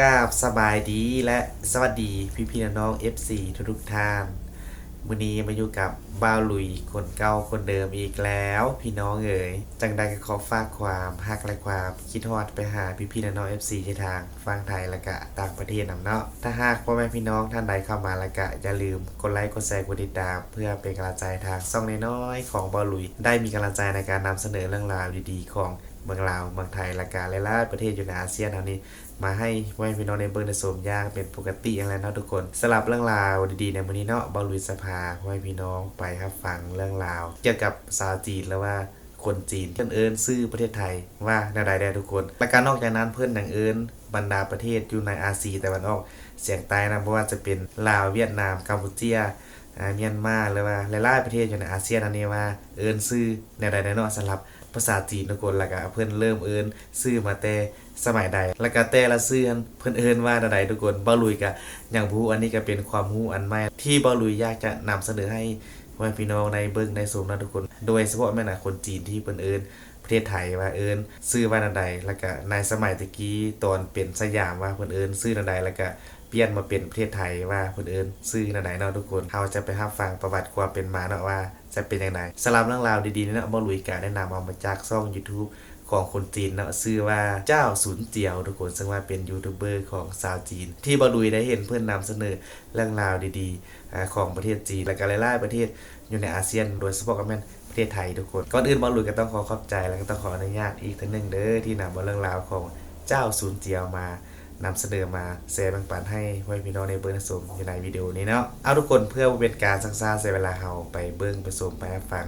กาบสบายดีและสวัสดีพี่พี่น้องๆ FC ทุกทุกท่านมื้อนี้มาอยู่กับบ้าลุยคนเก่าคนเดิมอีกแล้ว พี่น้องเอ๋ยจังใดก็ขอฝากความฮักและความคิดฮอดไปหาพี่พี่น้องๆ FC ที่ทางฟังไทยและก็ต่างประเทศนำเนาะถ้าหากพ่อแม่พี่น้องท่านใดเข้ามาแล้วก็อย่าลืมกดไลค์กดแชร์กดติดตาม เพื่อเป็นกำลังใจทางช่องน้อยๆของบ้าลุย ได้มีกำลังใจในการนำเสนอเรื่องราวดีๆ ของเมืองลาวเมืองไทยและก็หลายๆประเทศอยู่ในอาเซียนเท่านี้ มาให้พ่อแม่พี่น้องในเบิร์ในสมยางเป็นปกติอย่างไรเนาะทุกคนสลับเรื่องราวดีๆในวันนี้เนาะบอลลุยสภาพ่อแม่พี่น้องไปครับฟังเรื่องราวเกี่ยวกับชาวจีนแล้วว่าคนจีนเพื่อนเอิญซื่อประเทศไทยว่าแนวใดได้ทุกคน และการนอกจากนั้นเพื่อนหนังเอิญบรรดาประเทศอยู่ในอาเซียแต่วันออกเสียงใต้นะเพราะว่าจะเป็นลาวเวียดนามกัมพูเชียอ่าเมียนมาหรือว่าหลายๆประเทศอยู่ในอาเซียนอันนี้ว่าเอิ้นชื่อแนวใดแนวเนาะสำหรับ ภาษาจีนทุกคนแล้วก็เพิ่อนเริ่มเอินชื่อมาแต่สมัยใด แล้วก็แต่ละชื่อเพิ่อนเอินว่าใดทุกคนบ่ลุยก็อย่างผู้อันนี้ก็เป็นความรู้อันใหม่ที่บ่ลุยอยากจะนำเสนอให้พ่อแม่พี่น้องในเบิ่งในสมนะทุกคน โดยเฉพาะแม่น่ะคนจีนที่เพิ่นเอินประเทศไทยว่าเอินชื่อว่าใดแล้วก็ในสมัยตะกี้ตอนเป็นสยามว่าเพิ่นเอินชื่อใดแล้วก็ เปลี่ยนมาเป็นประเทศไทยว่าคนอื่นซื้อหนาไหนเนาะทุกคนเราจะไปรับฟังประวัติความเป็นมาเนาะว่าจะเป็นยังไงสำหรับเรื่องราวดีๆเนาะบอลุยกาได้นำเอามาจากช่อง YouTube ของคนจีนเนาะชื่อว่าเจ้าสุนเจียวทุกคนซึ่งว่าเป็นยูทูบเบอร์ของชาวจีน ที่บอลุยได้เห็นเพื่อนนำเสนอเรื่องราวดีๆ ของประเทศจีนและก็หลายๆประเทศอยู่ในอาเซียนโดยเฉพาะก็แม่นประเทศไทยทุกคนก่อนอื่นบอลุยก็ต้องขอขอบใจแล้วก็ต้องขออนุญาตอีกทั้งหนึ่งเด้อที่นำเอาเรื่องราวของเจ้าสุนเจียวมา นำเสนอมาแชร์แบ่งปันให้ไว้พี่น้องในเบิ้งในสมอยู่ในวิดีโอนี้เนาะเอาทุกคนเพื่อบ่เป็นการสังซ่าเสียเวลาเราไปเบิ้งไปสมไปรับฟัง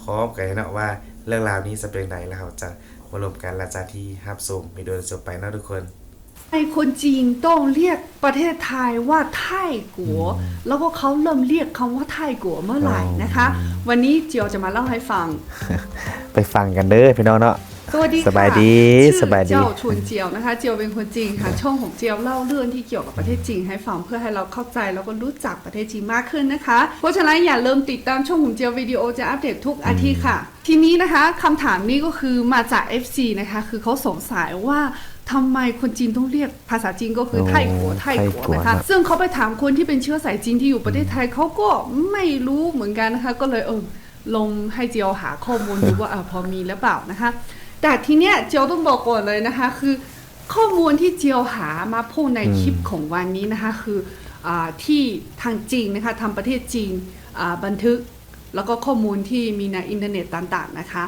พร้อมๆกันเนาะว่าเรื่องราวนี้จะเป็นไหนแล้วเราจะมารวมกันและจะที่รับชมวิดีโอจบไปเนาะทุกคนไอคนจีนต้องเรียกประเทศไทยว่าไทยกัว แล้วก็เขาเริ่มเรียกคำว่าไทยกัวเมื่อไหร่นะคะ วันนี้เจียวจะมาเล่าให้ฟัง ไปฟังกันเด้อพี่น้องเนาะ สวัสดีค่ะสบายดีชื่อสบายดี เจ้าชวนเจียวนะคะ เจียวเป็นคนจีนค่ะ ช่องของเจียวเล่าเรื่องที่เกี่ยวกับประเทศจีนให้ฟังเพื่อให้เราเข้าใจแล้วก็รู้จักประเทศจีนมากขึ้นนะคะ เพราะฉะนั้นอย่าลืมติดตามช่องของเจียววิดีโอจะอัปเดตทุกอาทิตย์ค่ะ ทีนี้นะคะคำถามนี้ก็คือมาจาก FC นะคะ คือเขาสงสัยว่าทำไมคนจีนต้องเรียกภาษาจีนก็คือไทยกัวไทยกัวนะคะซึ่งเขาไปถามคนที่เป็นเชื้อสายจีนที่อยู่ประเทศไทยเขาก็ไม่รู้เหมือนกันนะคะ ก็เลยเออลงให้เจียวหาข้อมูลดูว่าเออพอมีหรือเปล่านะคะ แต่ทีเนี้ยเจียวต้องบอกก่อนเลยนะคะ คือข้อมูลที่เจียวหามาพูดในคลิปของวันนี้นะคะ คืออาที่ทางจีนนะคะทางประเทศจีนอ่าบันทึกแล้วก็ข้อมูลที่มีในอินเทอร์เน็ตต่างๆนะคะ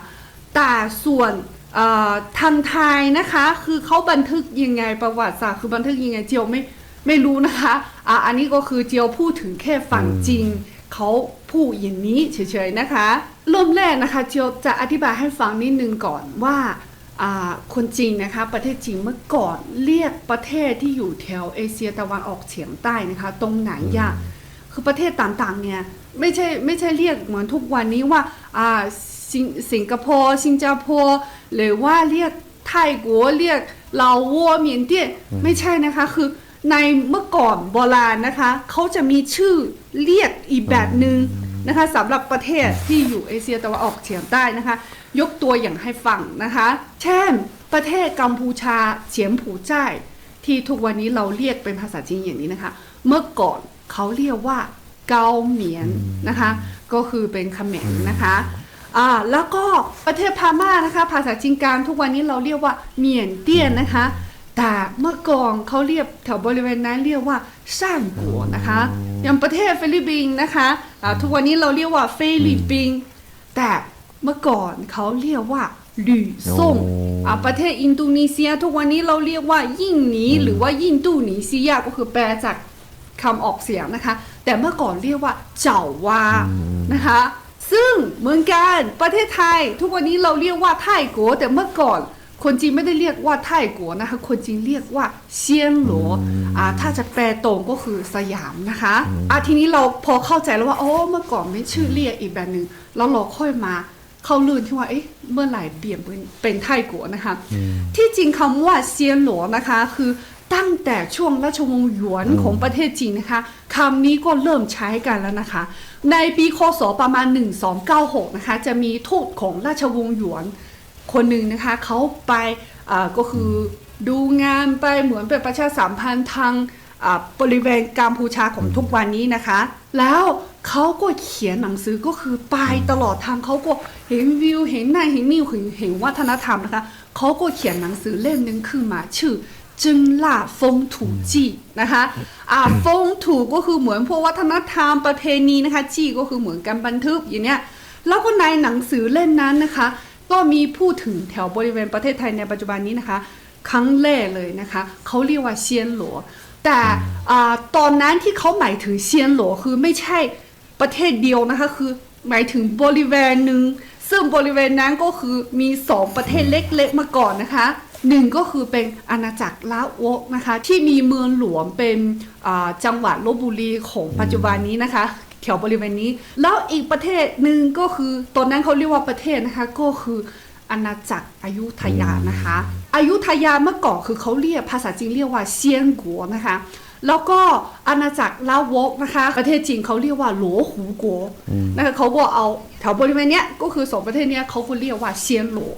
แต่ส่วนเอ่อทางไทยนะคะคือเขาบันทึกยังไงประวัติศาสตร์คือบันทึกยังไงเจียวไม่ไม่รู้นะคะอ่าอันนี้ก็คือเจียวพูดถึงแค่ฝั่งจริง เขาพูดอย่างนี้เฉยๆนะคะเริ่มแรกนะคะเจียวจะอธิบายให้ฟังนิดนึงก่อนว่าคนจีนนะคะประเทศจีนเมื่อก่อนเรียกประเทศที่อยู่แถวเอเชียตะวันออกเฉียงใต้นะคะ ตรงไหนยากคือประเทศต่างๆเนี่ยไม่ใช่ไม่ใช่เรียกเหมือนทุกวันนี้ว่าอ่าสิงสิงคโปร์สิงคโปร์หรือว่าเรียกไทยกัวเรียกลาววัวเมียนเตี้ยไม่ใช่นะคะคือ ในเมื่อก่อนโบราณนะคะเขาจะมีชื่อเรียกอีกแบบหนึ่งนะคะสำหรับประเทศที่อยู่เอเชียตะวันออกเฉียงใต้นะคะ ยกตัวอย่างให้ฟังนะคะ เช่น ประเทศกัมพูชาเฉียนผูจ่ายที่ทุกวันนี้เราเรียกเป็นภาษาจีนอย่างนี้นะคะ เมื่อก่อนเขาเรียกว่าเกาเหมียนนะคะ ก็คือเป็นเขมรนะคะอ่าแล้วก็ประเทศพม่านะคะ ภาษาจีนกลางทุกวันนี้เราเรียกว่าเมียนเตี้ยนนะคะ แต่เมื่อก่อนเขาเรียกแถวบริเวณนั้นเรียกว่าซ่านกัวนะคะอย่างประเทศฟิลิปปินส์นะคะอ่าทุกวันนี้เราเรียกว่าฟิลิปปินส์แต่เมื่อก่อนเขาเรียกว่าหลี่ซ่งโอ้อ่าประเทศอินโดนีเซีย ทุกวันนี้เราเรียกว่ายิ่งหนีหรือว่ายิ่งตู้หนีเซียก็คือแปลจากคำออกเสียงนะคะ แต่เมื่อก่อนเรียกว่าเจ้าวานะคะ ซึ่งเหมือนกันประเทศไทย ทุกวันนี้เราเรียกว่าไทยกัวแต่เมื่อก่อน คนจีนไม่ได้เรียกว่าไทยกัวนะคะคนจีนเรียกว่าเซียนหลัวอ่าถ้าจะแปลตรงก็คือสยามนะคะอ่าทีนี้เราพอเข้าใจแล้วว่าโอ้เมื่อก่อนไม่ชื่อเรียกอีกแบบหนึ่งแล้วเราค่อยมาเขาลืนที่ว่าเอ๊ะเมื่อไหร่เปลี่ยนเป็นเป็นไทยกัวนะคะ ที่จริงคำว่าเซียนหลัวนะคะ คือตั้งแต่ช่วงราชวงศ์หยวนของประเทศจีนนะคะคำนี้ก็เริ่มใช้กันแล้วนะคะ ในปีคศประมาณ 1296นะคะจะมีทูตของราชวงศ์หยวน คนหนึ่งนะคะเขาไปอ่าก็คือดูงานไปเหมือนเป็นประชาสัมพันธ์ทางอ่าบริเวณกัมพูชาของทุกวันนี้นะคะ แล้วเขาก็เขียนหนังสือก็คือไปตลอดทางเขาก็เห็นวิวเห็นนั่นเห็นนี่เห็นเห็นวัฒนธรรมนะคะเขาก็เขียนหนังสือเล่มหนึ่งขึ้นมาชื่อจึงล่าฟงถูจีนะคะอ่าฟงถูก็คือเหมือนพวกวัฒนธรรมประเพณีนะคะจีก็คือเหมือนการบันทึกอย่างเนี้ยแล้วก็ในหนังสือเล่มนั้นนะคะ ก็มีพูดถึงแถวบริเวณประเทศไทยในปัจจุบันนี้นะคะ ครั้งแรกเลยนะคะเขาเรียกว่าเซียนหลัวแต่อาตอนนั้นที่เขาหมายถึงเซียนหลัวคือไม่ใช่ประเทศเดียวนะคะคือหมายถึงบริเวณหนึ่งซึ่งบริเวณนั้นก็คือมีสองประเทศเล็กๆมาก่อนนะคะหนึ่งก็คือเป็นอาณาจักรลาวกนะคะที่มีเมืองหลวงเป็นอ่าจังหวัดลบบุรีของปัจจุบันนี้นะคะ แถวบริเวณนี้ แล้วอีกประเทศหนึ่งก็คือตอนนั้นเขาเรียกว่าประเทศนะคะก็คืออาณาจักรอยุธยานะคะอยุธยาเมื่อก่อนคือเขาเรียกภาษาจีนเรียกว่าเซียนกัวนะคะแล้วก็อาณาจักรลาวกนะคะประเทศจีนเขาเรียกว่าหลัวหูกัวนะคะเขาก็เอาแถวบริเวณเนี้ยก็คือสองประเทศเนี้ยเขาก็เรียกว่าเซียนหลัว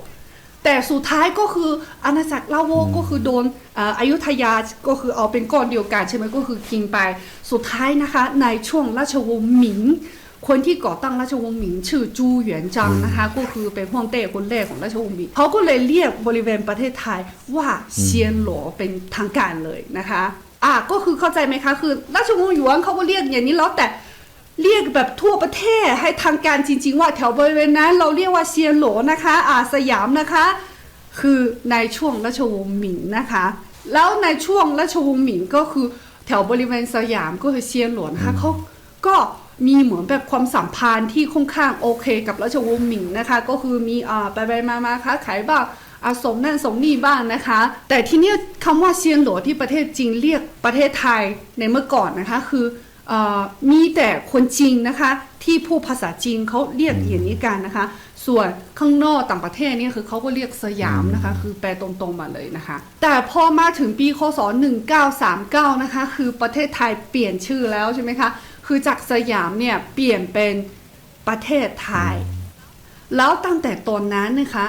แต่สุดท้ายก็คืออาณาจักรลาวกก็คือโดนเอ่ออยุธยาก็คือเอาเป็นก้อนเดียวกันใช่ไหมก็คือกินไป สุดท้ายนะคะในช่วงราชวงศ์หมิง คนที่ก่อตั้งราชวงศ์หมิง ชื่อจูหยวนจางนะคะ ก็คือเป็นฮ่องเต้คนแรกของราชวงศ์หมิงเขาก็เลยเรียกบริเวณประเทศไทยว่าเซียนหลวเป็นทางการเลยนะคะอะก็คือเข้าใจไหมคะคือราชวงศ์หยวนเขาก็เรียกอย่างนี้แล้วแต่ เรียกแบบทั่วประเทศให้ทางการจริง ๆ ว่าแถวบริเวณนั้น เราเรียกว่าเซียนโหลนะคะอาสยามนะคะ คือในช่วงราชวงศ์หมิงนะคะ แล้วในช่วงราชวงศ์หมิงก็คือแถวบริเวณสยามก็คือเซียนหลวนะคะเขาก็มีเหมือนแบบความสัมพันธ์ที่ค่อนข้างโอเคกับราชวงศ์หมิงนะคะ ก็คือมีอ่าไปไปมามาค้าขายบ้างอาสมนั่นสมนี่บ้างนะคะ แต่ที่เนี้ยคำว่าเซียนหลวที่ประเทศจีนเรียกประเทศไทยในเมื่อก่อนนะคะ คือเอ่อ มีแต่คนจีนนะคะ ที่พูดภาษาจีนเขาเรียกอย่างนี้กันนะคะ ส่วนข้างนอกต่างประเทศเนี่ยคือเขาก็เรียกสยามนะคะ คือแปลตรงๆมาเลยนะคะ แต่พอมาถึงปีคศ 1939 นะคะ คือประเทศไทยเปลี่ยนชื่อแล้วใช่ไหมคะ คือจากสยามเนี่ยเปลี่ยนเป็นประเทศไทย แล้วตั้งแต่ตอนนั้นนะคะ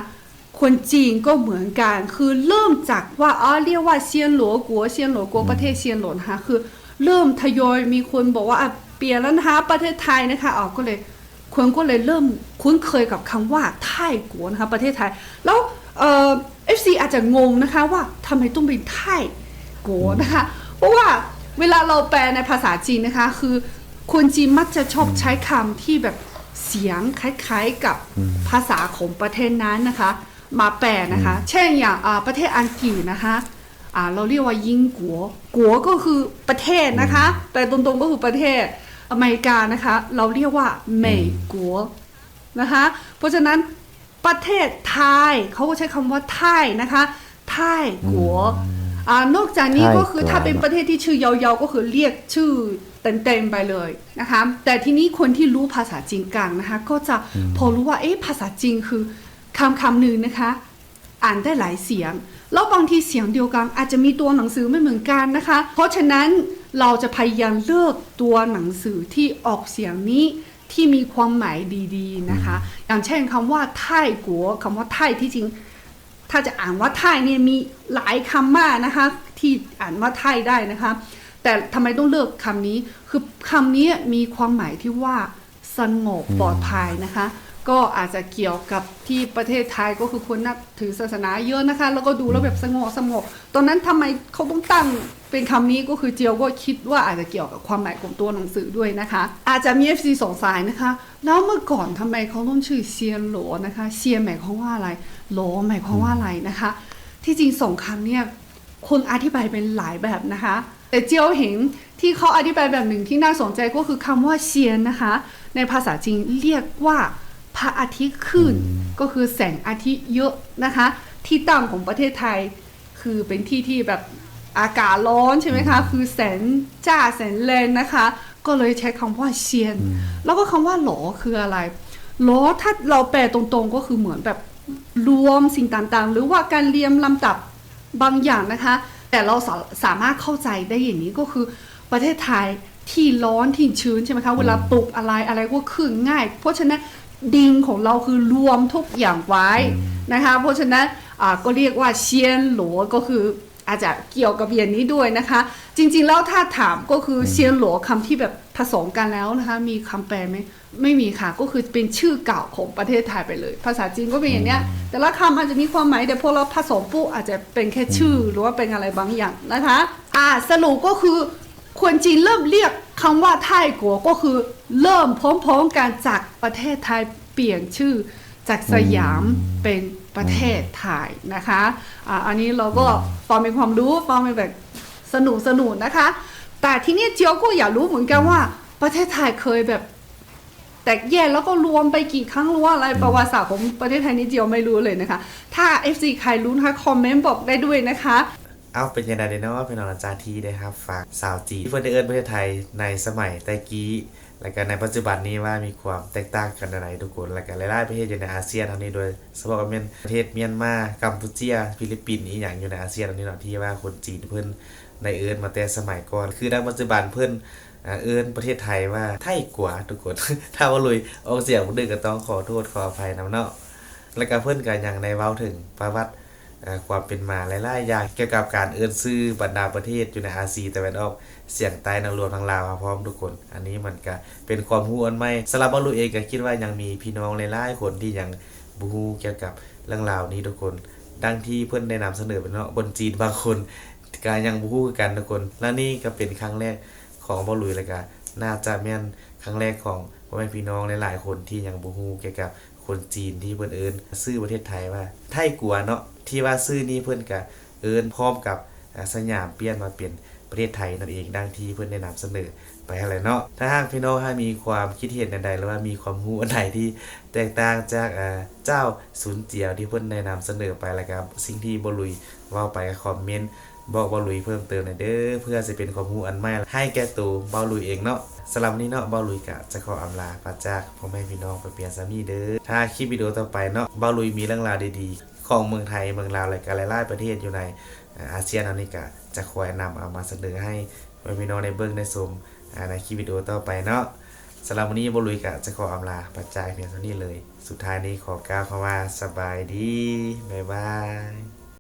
คนจีนก็เหมือนกัน คือเริ่มจากว่าอ๋อเรียกว่าเซียนหลัวกัวเซียนหลัวกัวประเทศเซียนหลวนะคะคือ เริ่มทยอยมีคนบอกว่าอะเปลี่ยนแล้วนะคะประเทศไทยนะคะอ๋อก็เลยคนก็เลยเริ่มคุ้นเคยกับคำว่าไทยกัวนะคะประเทศไทย แล้วเอ่อฟซีอาจจะงงนะคะว่าทำไมต้องเป็นไทยกัวนะคะเพราะว่าเวลาเราแปลในภาษาจีนนะคะ คือคนจีนมักจะชอบใช้คำที่แบบเสียงคล้ายๆกับภาษาของประเทศนั้นนะคะ มาแปลนะคะ เช่นอย่างอ่าประเทศอังกฤษนะคะ อ่าเราเรียกว่ายิงกัวกัวก็คือประเทศนะคะ แต่ตรงๆก็คือประเทศอเมริกานะคะ เราเรียกว่าเมกัวนะคะ เพราะฉะนั้นประเทศไทยเขาก็ใช้คำว่าไทยนะคะไทยกัวอ่านอกจากนี้ก็คือไทยกัวถ้าเป็นประเทศที่ชื่อยาวๆก็คือเรียกชื่อเต็มๆไปเลยนะคะแต่ทีนี้คนที่รู้ภาษาจีนกลางนะคะ ก็จะพอรู้ว่าเอ๊ะภาษาจีนคือคำคำหนึ่งนะคะ อ่านได้หลายเสียง แล้วบางทีเสียงเดียวกันอาจจะมีตัวหนังสือไม่เหมือนกันนะคะ เพราะฉะนั้นเราจะพยายามเลือกตัวหนังสือที่ออกเสียงนี้ที่มีความหมายดีๆนะคะ อย่างเช่นคำว่าไทยกัวคำว่าไทยที่จริง ถ้าจะอ่านว่าไทยเนี่ยมีหลายคำมากนะคะ ที่อ่านว่าไทยได้นะคะ แต่ทำไมต้องเลือกคำนี้ คือคำนี้มีความหมายที่ว่าสงบปลอดภัยนะคะ ก็อาจจะเกี่ยวกับที่ประเทศไทยก็คือคนนับถือศาสนาเยอะนะคะ แล้วก็ดูแล้วแบบสงบสงบตอนนั้นทำไมเขาต้องตั้งเป็นคำนี้ก็คือเจียวก็คิดว่าอาจจะเกี่ยวกับความหมายของตัวหนังสือด้วยนะคะ อาจจะมี FC สงสัยนะคะ แล้วเมื่อก่อนทำไมเขาต้องชื่อเซียนหลวนะคะเซียนหมายความว่าอะไรโหลหมายความว่าอะไรนะคะ ที่จริงสองคำเนี่ยคนอธิบายเป็นหลายแบบนะคะ แต่เจียวเห็นที่เขาอธิบายแบบหนึ่งที่น่าสนใจก็คือคำว่าเซียนนะคะ ในภาษาจีนเรียกว่า พระอาทิตย์ขึ้น ก็คือแสงอาทิตย์เยอะนะคะ ที่ตั้งของประเทศไทย คือเป็นที่ที่แบบอากาศร้อนใช่ไหมคะ คือแสงจ้าแสงแรงนะคะ ก็เลยใช้คำว่าเซียน แล้วก็คำว่าหลอคืออะไรหลอถ้าเราแปลตรงๆก็คือเหมือนแบบรวมสิ่งต่างๆ หรือว่าการเรียมลำดับบางอย่างนะคะ แต่เราสาสามารถเข้าใจได้อย่างนี้ก็คือประเทศไทยที่ร้อนที่ชื้นใช่ไหมคะ เวลาปลูกอะไรอะไรก็ขึ้นง่าย เพราะฉะนั้น ดิงของเราคือรวมทุกอย่างไว้นะคะเพราะฉะนั้นอ่าก็เรียกว่าเชียนหลัวก็คืออาจจะเกี่ยวกับอย่างนี้ด้วยนะคะ จริงๆแล้วถ้าถามก็คือเชียนหลัวคำที่แบบผสมกันแล้วนะคะ มีคำแปลไหมไม่มีค่ะก็คือเป็นชื่อเก่าของประเทศไทยไปเลย ภาษาจีนก็เป็นอย่างเนี้ย แต่ละคำอาจจะมีความหมายแต่พอเราผสมปุ๊บอาจจะเป็นแค่ชื่อหรือว่าเป็นอะไรบางอย่างนะคะ อ่าสรุปก็คือคนจีนเริ่มเรียกคำว่าไทยกัวก็คือ เริ่มพร้อมๆกันจากประเทศไทยเปลี่ยนชื่อจากสยามเป็นประเทศไทยนะคะอ่าอันนี้เราก็ฟังเป็นความรู้ฟังเป็นแบบสนุกสนุกๆนะคะ แต่ทีนี้เจียวก็อยากรู้เหมือนกันว่า ประเทศไทยเคยแบบแตกแยกแล้วก็รวมไปกี่ครั้งหรือว่าอะไรประวัติศาสตร์ของประเทศไทยนี่เจียวไม่รู้เลยนะคะ ถ้า FC ใครรู้นะคะคอมเมนต์บอกได้ด้วยนะคะเอาเป็นยังไงเดเนาะเป็นอาจารย์ทีได้ครับฝากสาวจีนที่เพื่อนได้เอิ้นประเทศไทยในสมัยแต่กี้ และก็ในปัจจุบันนี้ว่ามีความแตกต่างกันอะไรทุกคน และก็หลายๆประเทศอยู่ในอาเซียนเท่านี้โดยเฉพาะเป็นประเทศเมียนมา กัมพูชาฟิลิปปินส์นี้อย่างอยู่ในอาเซียนเท่านี้เนาะที่ว่าคนจีนเพิ่นในเอิ้นมาแต่สมัยก่อน คือในปัจจุบันเพิ่นอ่าเอิ้นประเทศไทยว่าไทยกว่าทุกคน ถ้าว่าลุยออกเสียงบ่ดึกก็ต้องขอโทษขออภัยนำเนาะแล้วก็เพิ่นก็ยังได้เว้าถึงประวัติ ความเป็นมาหลายๆอย่างเกี่ยวกับการเอื้อนซื้อบรรดาประเทศอยู่ในอาเซียนตะวันออกเสียงใต้นรวมทั้งลาวพร้อมทุกคน อันนี้มันก็เป็นความรู้อันใหม่สำหรับบอลูเองก็คิดว่ายังมีพี่น้องหลายๆคนที่ยังบ่ฮู้เกี่ยวกับเรื่องราวนี้ทุกคน ดังที่เพิ่อนได้นำเสนอไปเนาะบนจีนบางคนก็ยังบ่ฮู้กันทุกคน และนี่ก็เป็นครั้งแรกของบอลลูแล้วก็น่าจะแม่นครั้งแรกของพ่อแม่พี่น้องหลายๆคนที่ยังบ่ฮู้เกี่ยวกับ คนจีนที่เพิ่นเอิ้นชื่อประเทศไทยว่า ไทยกัวเนาะที่ว่าชื่อนี้เพิ่นก็เอิ้นพร้อมกับสยามเปลี่ยนมาเป็นประเทศไทยนั่นเองดังที่เพิ่นได้นำเสนอไปอะไรเนาะถ้าหากพี่น้องถ้ามีความคิดเห็นใดๆหรือว่ามีความรู้อันใดที่แตกต่างจากอ่าเจ้าศูนย์เจียวที่เพิ่นได้นำเสนอไปแล้วครับสิ่งที่บ่ลุยเว้าไปคอมเมนต์ บอกบอลุยเพิ่มเติมหน่อยเด้อเพื่อจะเป็นความรู้อันใหม่ให้แก่ตัวบอลุยเองเนาะสำหรับวันนี้เนาะบอลุยกะจะขออำลาพระจากพ่อแม่พี่น้องไปเปลี่ยนสามีเด้อถ้าคลิปวิดีโอต่อไปเนาะบอลุยมีเรื่องราวดีๆ ของเมืองไทยเมืองลาวและก็หลายๆประเทศอยู่ในอาเซียนอันนี้กะจะคอยนำเอามาเสนอให้พ่อแม่พี่น้องในเบิ่งในชมในคลิปวิดีโอต่อไปเนาะสำหรับวันนี้บอลุยกะจะขออำลาพระจากเพียงเท่านี้เลย สุดท้ายนี้ขอกล่าวคำว่าสบายดีบ๊ายบาย